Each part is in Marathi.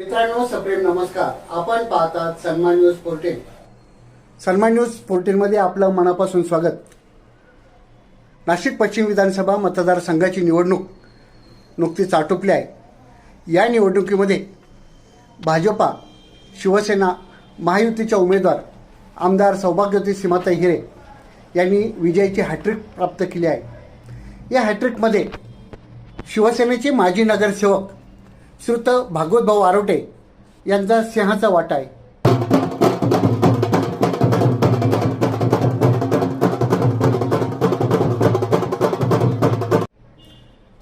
मित्रांनो सप्रेम नमस्कार. आपण पाहतात Sanman news portal. Sanman news पोर्टेलमध्ये आपलं मनापासून स्वागत. नाशिक पश्चिम विधानसभा मतदारसंघाची निवडणूक नुकतीच आटोपली आहे. या निवडणुकीमध्ये भाजपा शिवसेना महायुतीच्या उमेदवार आमदार सौभाग्यवती सीमाताई हिरे यांनी विजयाची हॅट्रिक प्राप्त केली आहे. या हॅट्रिकमध्ये शिवसेनेचे माजी नगरसेवक श्रुत भागवत भाऊ आरोटे यांचा सिंहाचा वाटा आहे.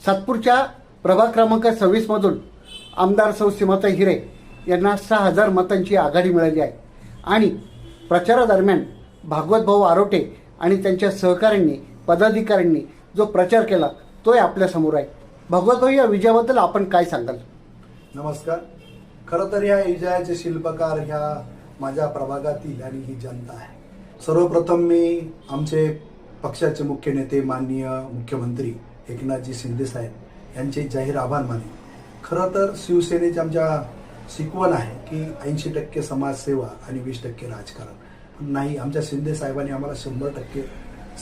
सातपूरच्या प्रभाग क्रमांक सव्वीस मधून आमदार सौ सीमाता हिरे यांना सहा हजार मतांची आघाडी मिळाली आहे. आणि प्रचारादरम्यान भागवत भाऊ आरोटे आणि त्यांच्या सहकाऱ्यांनी पदाधिकाऱ्यांनी जो प्रचार केला तोही आपल्यासमोर आहे. भागवत भाऊ या विजयाबद्दल आपण काय सांगाल? नमस्कार. खरं तर या विजयाचे शिल्पकार ह्या माझ्या प्रभागातील आणि ही जनता आहे. सर्वप्रथम मी आमचे पक्षाचे मुख्य नेते माननीय मुख्यमंत्री एकनाथजी शिंदे साहेब यांचे जाहीर आभार माने खरं तर शिवसेनेची आमच्या शिकवण आहे की ऐंशी टक्के समाजसेवा आणि वीस टक्के राजकारण. नाही आमच्या शिंदे साहेबांनी आम्हाला शंभर टक्के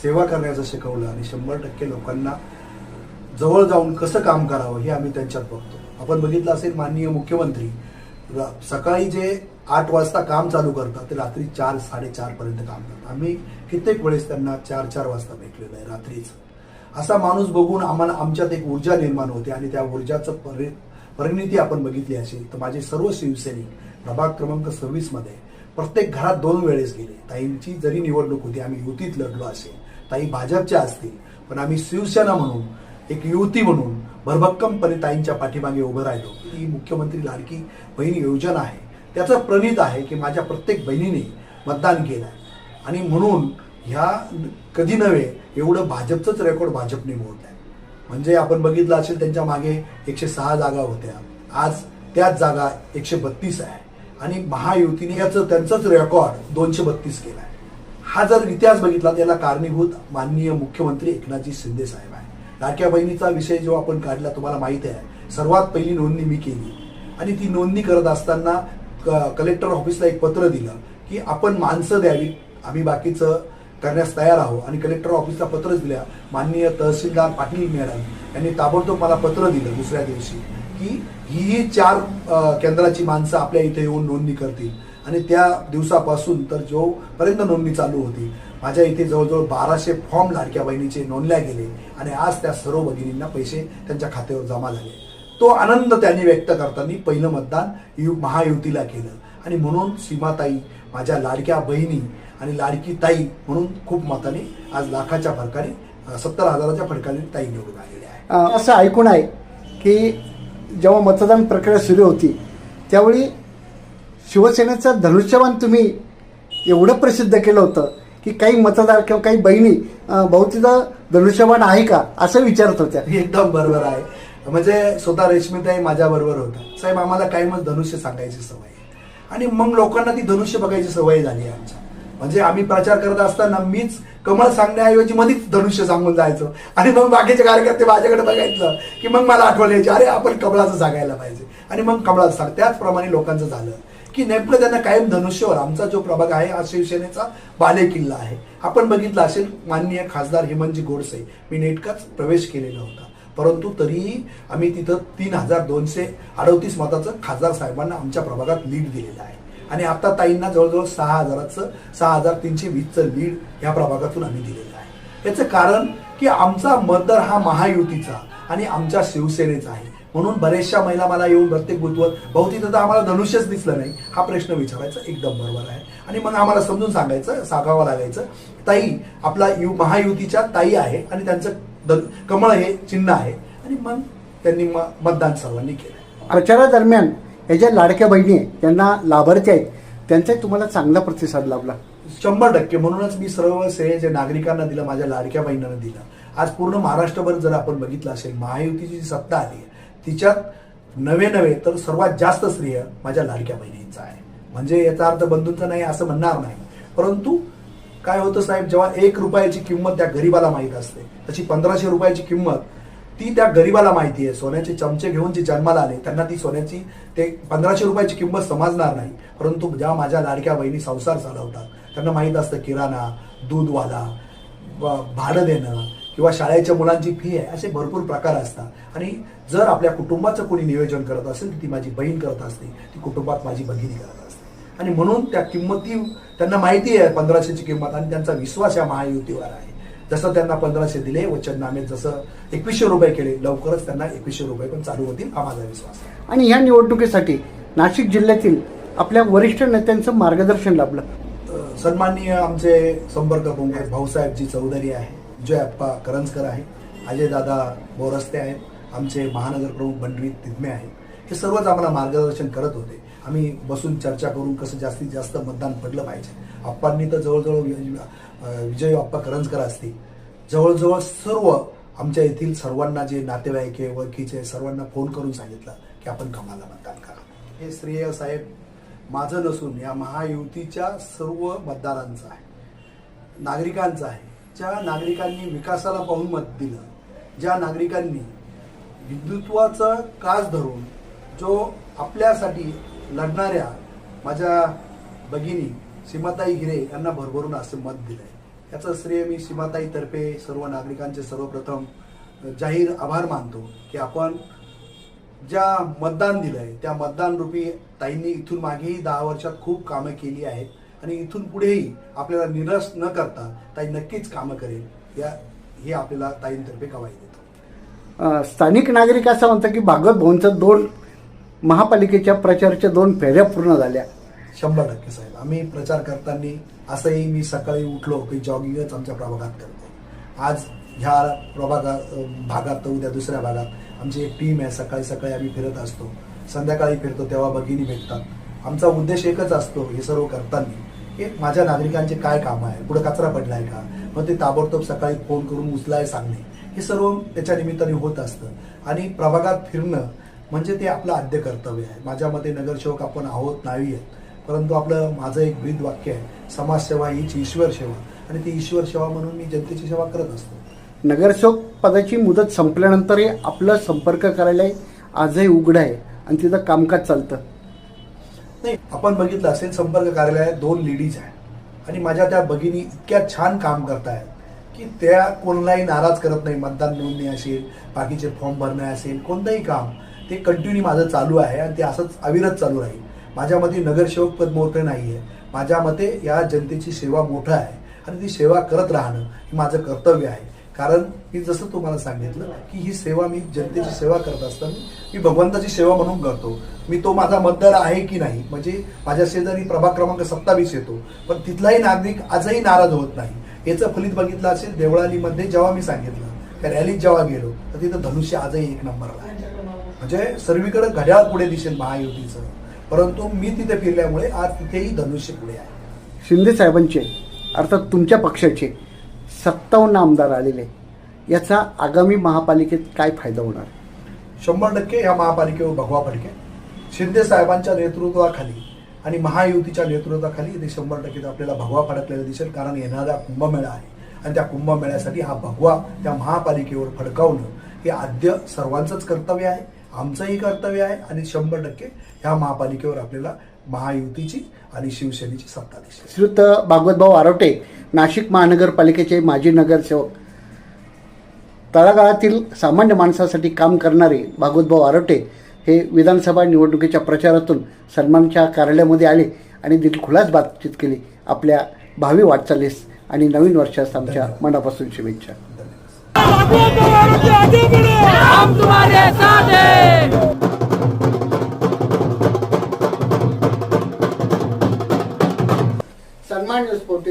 सेवा करण्याचं शिकवलं आणि शंभर टक्के लोकांना जवळ जाऊन कसं काम करावं हे आम्ही त्यांच्यात बघतो. आपण बघितलं असेल माननीय मुख्यमंत्री सकाळी जे आठ वाजता काम चालू करतात ते रात्री चार साडेचार पर्यंत काम करतात. आम्ही कित्येक वेळेस त्यांना चार चार वाजता भेटलेलं आहे रात्रीच. असा माणूस बघून आम्हाला आमच्यात एक ऊर्जा निर्माण होते आणि त्या ऊर्जाचं परि परिणिती आपण बघितली असेल तर माझे सर्व शिवसैनिक प्रभाग क्रमांक सव्वीसमध्ये प्रत्येक घरात दोन वेळेस गेले. ताईंची जरी निवडणूक होती आम्ही युतीत लढलो असेल. ताई भाजपच्या असतील पण आम्ही शिवसेना म्हणून एक युवती म्हणून भरभक्कमपणे ताईंच्या पाठीमागे उभं राहिलो. ही मुख्यमंत्री लाडकी बहीण योजना आहे. त्याचं प्रणित आहे की माझ्या प्रत्येक बहिणीने मतदान केलं आहे आणि म्हणून ह्या कधी नव्हे एवढं भाजपचंच रेकॉर्ड भाजपने मोडलं आहे म्हणजे आपण बघितलं असेल त्यांच्या मागे एकशे सहा जागा होत्या. आज त्याच जागा एकशे बत्तीस आहे. आणि महायुतीने याचं त्यांचंच रेकॉर्ड दोनशे बत्तीस केला आहे हा जर इतिहास बघितला त्याला कारणीभूत माननीय मुख्यमंत्री एकनाथजी शिंदे साहेब आहे लाडक्या बहिणीचा विषय जो आपण काढला तुम्हाला माहिती आहे. सर्वात पहिली नोंदणी मी केली. आणि ती नोंदणी करत असताना कलेक्टर ऑफिसला एक पत्र दिलं की आपण माणसं द्यावी आम्ही बाकीचं करण्यास तयार आहोत. आणि कलेक्टर ऑफिसला पत्र दिल्या माननीय तहसीलदार पाटील मॅडम यांनी ताबडतोब मला पत्र दिलं दुसऱ्या दिवशी की ही चार केंद्राची माणसं आपल्या इथे येऊन नोंदणी करतील. आणि त्या दिवसापासून तर जोपर्यंत नोंदणी चालू होती माझ्या इथे जवळजवळ बाराशे फॉर्म लाडक्या बहिणीचे नोंदल्या गेले आणि आज त्या सर्व भगिनींना पैसे त्यांच्या खात्यावर जमा झाले. तो आनंद त्यांनी व्यक्त करताना पहिलं मतदान यु महायुतीला केलं. आणि म्हणून सीमाताई माझ्या लाडक्या बहिणी आणि लाडकी ताई म्हणून खूप मताने आज लाखाच्या फरकाने सत्तर हजाराच्या फरकाने ताई निवडून आलेली आहे असं ऐकून आहे की जेव्हा मतदान प्रक्रिया सुरू होती त्यावेळी शिवसेनेचं धनुष्यबाण तुम्ही एवढं प्रसिद्ध केलं होतं. की काही मतदार किंवा काही बहिणी भाऊतीचा धनुष्यबाण आहे का? असं विचारत होत्या. एकदम बरोबर आहे. म्हणजे स्वतः रेश्मीताई माझ्या बरोबर होता साहेब आम्हाला काही मग धनुष्य सांगायची सवय आणि मग लोकांना ती धनुष्य बघायची सवय झाली आहे आमच्या. म्हणजे आम्ही प्रचार करत असताना मीच कमळ सांगण्याऐवजी मध्येच धनुष्य सांगून जायचो. आणि मग बाकीचे कार्यकर्ते माझ्याकडे बघायचं की मग मला आठवण यायची अरे आपण कमळाचं सांगायला पाहिजे. आणि मग कमळाचं सांग. त्याचप्रमाणे लोकांचं झालं. की नेमकं त्यांना कायम धनुष्यवर आमचा जो प्रभाग आहे हा शिवसेनेचा बालेकिल्ला आहे. आपण बघितलं असेल माननीय खासदार हेमंतजी गोडसे मी नेटकाच प्रवेश केलेला होता. परंतु तरीही आम्ही तिथं तीन हजार दोनशे अडतीस मताचं खासदार साहेबांना आमच्या प्रभागात लीड दिलेलं आहे. आणि आता ताईंना जवळजवळ सहा हजाराचं सहा हजार तीनशे वीसचं लीड या प्रभागातून आम्ही दिलेलं आहे. याचं कारण की आमचा मतदार हा महायुतीचा आणि आमच्या शिवसेनेचा आहे. म्हणून बऱ्याचशा महिला मला येऊन प्रत्येक बुथवर भाऊ तिथं तर आम्हाला धनुष्यच दिसलं नाही. हा प्रश्न विचारायचा एकदम बरोबर आहे. आणि मग आम्हाला समजून सांगायचं सांगावं लागायचं ताई आपला यु महायुतीच्या ताई आहे आणि त्यांचं कमळ हे चिन्ह आहे. आणि मग त्यांनी मतदान सर्वांनी केलं. प्रचारादरम्यान या ज्या लाडक्या बहिणी आहेत त्यांना लाभार्थी आहेत त्यांचाही तुम्हाला चांगला प्रतिसाद लाभला. शंभर टक्के. म्हणूनच मी सर्व श्रेय जे नागरिकांना दिलं माझ्या लाडक्या बहिणींना दिलं. आज पूर्ण महाराष्ट्रभर जर आपण बघितलं असेल महायुतीची जी सत्ता आली आहे तिच्यात नवे नवे तर सर्वात जास्त श्रेय माझ्या लाडक्या बहिणींचं आहे. म्हणजे याचा अर्थ बंधूंचा नाही असं म्हणणार नाही. परंतु काय होतं साहेब जेव्हा एक रुपयाची किंमत त्या गरीबाला माहीत असते तशी पंधराशे रुपयाची किंमत ती त्या गरीबाला माहिती आहे. सोन्याचे चमचे घेऊन जे जन्माला आले त्यांना ती सोन्याची ते पंधराशे रुपयाची किंमत समजणार नाही. परंतु ज्या माझ्या लाडक्या बहिणी संसार चालवतात त्यांना माहीत असतं किराणा दूधवाला भाडं देणं किंवा शाळेच्या मुलांची फी आहे असे भरपूर प्रकार असतात. आणि जर आपल्या कुटुंबाचं कोणी नियोजन करत असेल तर ती माझी बहीण करत असते. ती कुटुंबात माझी भगिनी करत असते. आणि म्हणून त्या किंमती त्यांना माहिती आहे पंधराशेची किंमत आणि त्यांचा विश्वास या महायुतीवर आहे. जसं त्यांना पंधराशे दिले वचननामे जसं एकवीसशे रुपये केले लवकरच त्यांना एकवीसशे रुपये पण चालू होतील हा माझा विश्वास आहे. आणि ह्या निवडणुकीसाठी नाशिक जिल्ह्यातील आपल्या वरिष्ठ नेत्यांचं मार्गदर्शन लाभलं. सन्माननीय आमचे संपर्क प्रमुख भाऊसाहेबजी चौधरी आहे जय अप्पा करंजकर आहे. अजय दादा बोरस्ते आहेत. आमचे महानगर प्रमुख बंडवी तिदमे आहेत. हे सर्वच आम्हाला मार्गदर्शन करत होते. आम्ही बसून चर्चा करून कसं जास्तीत जास्त मतदान पडलं पाहिजे. आप्पांनी तर जवळजवळ विजय अप्पा करंजकर असतील. जवळजवळ सर्व आमच्या येथील सर्वांना जे नातेवाईक आहे ओळखीचे सर्वांना फोन करून सांगितलं की आपण कमाला मतदान करा. हे श्रेय साहेब माझं नसून या महायुतीच्या सर्व मतदारांचं आहे. नागरिकांचं आहे. ज्या नागरिकांनी विकासाला पाहून मत दिलं ज्या नागरिकांनी हिंदुत्वाचं कास धरून जो आपल्यासाठी लढणाऱ्या माझ्या भगिनी सीमाताई हिरे यांना भरभरून असं मत दिलंय. याचं श्रेय मी सीमाताईतर्फे सर्व नागरिकांचे सर्वप्रथम जाहीर आभार मानतो की आपण ज्या मतदान दिलंय त्या मतदान रूपी ताईंनी इथून मागेही दहा वर्षात खूप कामं केली आहेत. आणि इथून पुढेही आपल्याला निरस न करता ताई नक्कीच कामं करेल. या हे आपल्याला ताईंतर्फे गवाही देतो. स्थानिक नागरिक असं म्हणतात की भागवत भाऊंचं दोन महापालिकेच्या प्रचाराच्या दोन फेऱ्या पूर्ण झाल्या. शंभर टक्के साहेब. आम्ही प्रचार करताना असंही मी सकाळी उठलो की जॉगिंगच आमच्या प्रभागात करतो. आज ह्या प्रभागात भागात तर उद्या दुसऱ्या भागात आमची एक टीम आहे. सकाळी सकाळी आम्ही फिरत असतो. संध्याकाळी फिरतो तेव्हा भगिनी भेटतात. आमचा उद्देश एकच असतो हे सर्व करताना. की माझ्या नागरिकांचे काय कामं आहे? पुढे कचरा पडलाय का? मग ते ताबडतोब सकाळी फोन करून उचलाय सांगणे. हे सर्व त्याच्या निमित्ताने होत असतं. आणि प्रभागात फिरणं म्हणजे ते आपलं आद्य कर्तव्य आहे. माझ्या मते नगरसेवक आपण आहोत नाही आहेत. परंतु आपलं माझं एक ब्रीद वाक्य आहे. समाजसेवा हीच ईश्वर सेवा. आणि ती ईश्वर सेवा म्हणून मी जनतेची सेवा करत असतो. नगरसेवक पदाची मुदत संपल्यानंतरही आपलं संपर्क करायला आजही उघड आहे. आणि तिथं कामकाज चालतं. नाही आपण बघितलं असेल संपर्क कार्यालयात दोन लेडीज आहेत. आणि माझ्या त्या भगिनी इतक्या छान काम करतायत की त्या कोणालाही नाराज करत नाही मतदान नोंदणी असेल बाकीचे फॉर्म भरणे असेल कोणतंही काम. ते कंटिन्यू माझं चालू आहे आणि ते असंच अविरत चालू राहील. माझ्या मते नगरसेवक पद मोठं नाही आहे माझ्या मते या जनतेची सेवा मोठं आहे. आणि ती सेवा करत राहणं हे माझं कर्तव्य आहे. कारण मी जसं तुम्हाला सांगितलं की ही सेवा मी जनतेची सेवा करत असताना मी भगवंताची सेवा म्हणून करतो. मी तो माझा मतदार आहे की नाही? म्हणजे माझ्या शेजारी प्रभाग क्रमांक सत्तावीस येतो. पण तिथलाही नागरिक आजही नाराज होत नाही. याचं फलित बघितलं असेल देवळालीमध्ये जेव्हा मी सांगितलं त्या रॅलीत जेव्हा गेलो तर तिथं धनुष्य आजही एक नंबरला आहे. म्हणजे सर्वीकडे घड्याळ पुढे दिसेल महायुतीचं. परंतु मी तिथे फिरल्यामुळे आज तिथेही धनुष्य पुढे आहे. शिंदे साहेबांचे अर्थात तुमच्या पक्षाचे सत्तावन्न आमदार आलेले याचा आगामी महापालिकेत काय फायदा होणार? शंभर टक्के या महापालिकेवर भगवा फडके. शिंदे साहेबांच्या नेतृत्वाखाली आणि महायुतीच्या नेतृत्वाखाली ते शंभर टक्के आपल्याला भगवा फडकलेला दिसेल कारण येणारा कुंभमेळा आहे. आणि त्या कुंभमेळ्यासाठी हा भगवा त्या महापालिकेवर फडकावणं हे आद्य सर्वांचंच कर्तव्य आहे आमचंही कर्तव्य आहे आणि शंभर टक्के ह्या महापालिकेवर आपल्याला महायुतीची आणि शिवसेनेची सत्ता दिसेल श्रीयुत भागवतभाऊ आरोटे नाशिक महानगरपालिकेचे माजी नगरसेवक. तळागाळातील सामान्य माणसासाठी काम करणारे भागवतभाऊ आरोटे हे विधानसभा निवडणुकीच्या प्रचारातून सन्मानच्या कार्यालयामध्ये आले आणि दिलखुलास बातचीत केली. आपल्या भावी वाटचालीस आणि नवीन वर्षास आमच्या मनापासून शुभेच्छा. हम तुम्हारे साथ हैं